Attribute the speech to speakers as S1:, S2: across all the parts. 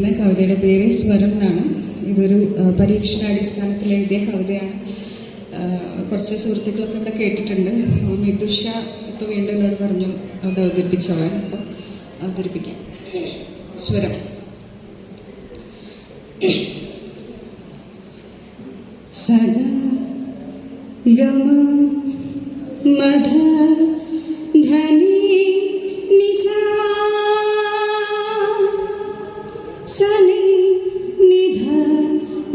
S1: ഇരിക്കുന്ന കവിതയുടെ പേര് സ്വരം എന്നാണ്. ഇതൊരു പരീക്ഷണാടിസ്ഥാനത്തിൽ എഴുതിയ കവിതയാണ്. കുറച്ച് സുഹൃത്തുക്കളൊക്കെ ഇവിടെ കേട്ടിട്ടുണ്ട്. മിതുഷ ഇപ്പോൾ വീണ്ടും എന്നോട് പറഞ്ഞു അത് അവതരിപ്പിച്ചോളാൻ അപ്പോൾ അവതരിപ്പിക്കാം. സ്വരം. സദാ ഗമ മധ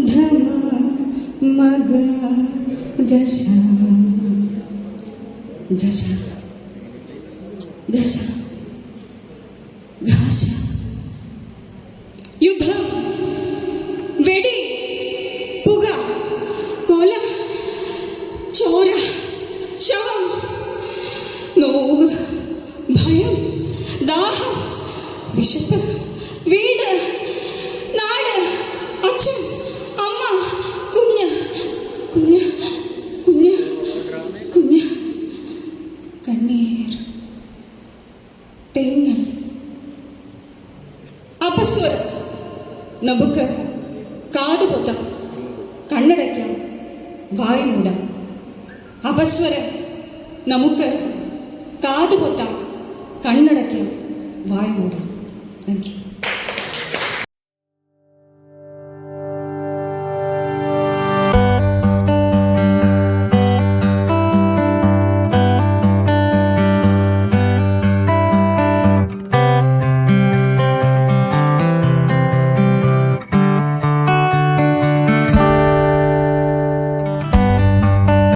S1: धमा मगा गशा गशा गशा घाशा युद्ध। वेडी। पुगा। कोला। चोर। शवम। नोव। भयम। दाह। विशप കുഞ്ഞ് കുഞ്ഞ് കുഞ്ഞ്. കണ്ണീർ തേങ്ങൽ അപസ്വരം. നമുക്ക് കാത് പൊത്താം കണ്ണടയ്ക്കാം വായ് മൂടാം അപസ്വരം. നമുക്ക് കാത് പൊത്താം കണ്ണടയ്ക്കാം വായ് മൂടാം താങ്ക് യു